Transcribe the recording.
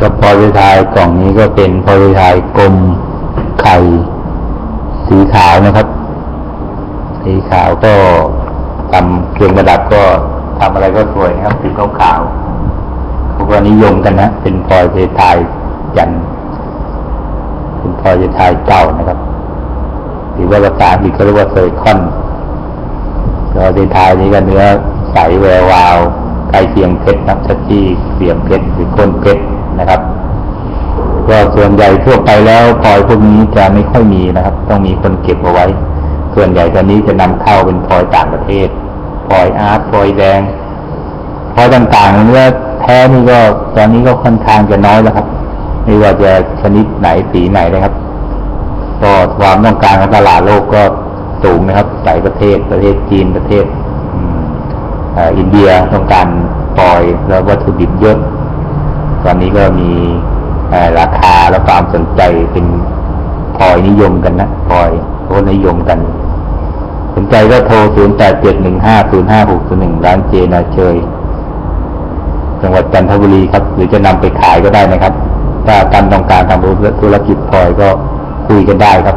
กระเพาะทายกล่องนี้ก็เป็นพอลทายกลมไข่ สีขาวนะครับ สีขาวก็ทำเครื่องประดับก็ทำอะไรก็สวยนะครับสีขาวขาวเขาก็นิยมกันนะ เป็นพลอยเพทายยัน เป็นพลอยเพทายเก่านะครับ หรือว่าภาษาอังกฤษก็เรียกว่าเซอร์คอนก็เพทายนี้ก็เนื้อใสแวววาวใกล้เคียงเพชรนับชัดที่เสียมเพชรหรือก้นเพชร นะครับก็ส่วนใหญ่ทั่วไปแล้วพลอยพวกนี้จะไม่ค่อยมีนะครับ ต้องมีคนเก็บเอาไว้ ส่วนใหญ่ตอนนี้จะนำเข้าเป็นพลอยต่างประเทศพลอยอาร์ตพลอยแดงพลอยต่างๆเนื้อแท้นี่ก็ตอนนี้ก็ค่อนข้างจะน้อยแล้วครับไม่ว่าจะชนิดไหนสีไหนนะครับก็ความต้องการของตลาดโลกก็สูงนะครับหลายประเทศประเทศจีนประเทศอ,อินเดียต้องการพลอยแล้ววัตถุดิบเยอะ ตอนนี้ก็มีราคาและความสนใจเป็นพลอยนิยมกันนะพลอยโคนิยมกัน สนใจก็โทร 0 8 7 1 5 0 5 6 0 1 ร้านเจนาเชย จังหวัดจันทบุรีครับ หรือจะนำไปขายก็ได้นะครับ ถ้าท่านต้องการทำธุรกิจพลอยก็คุยกันได้ครับ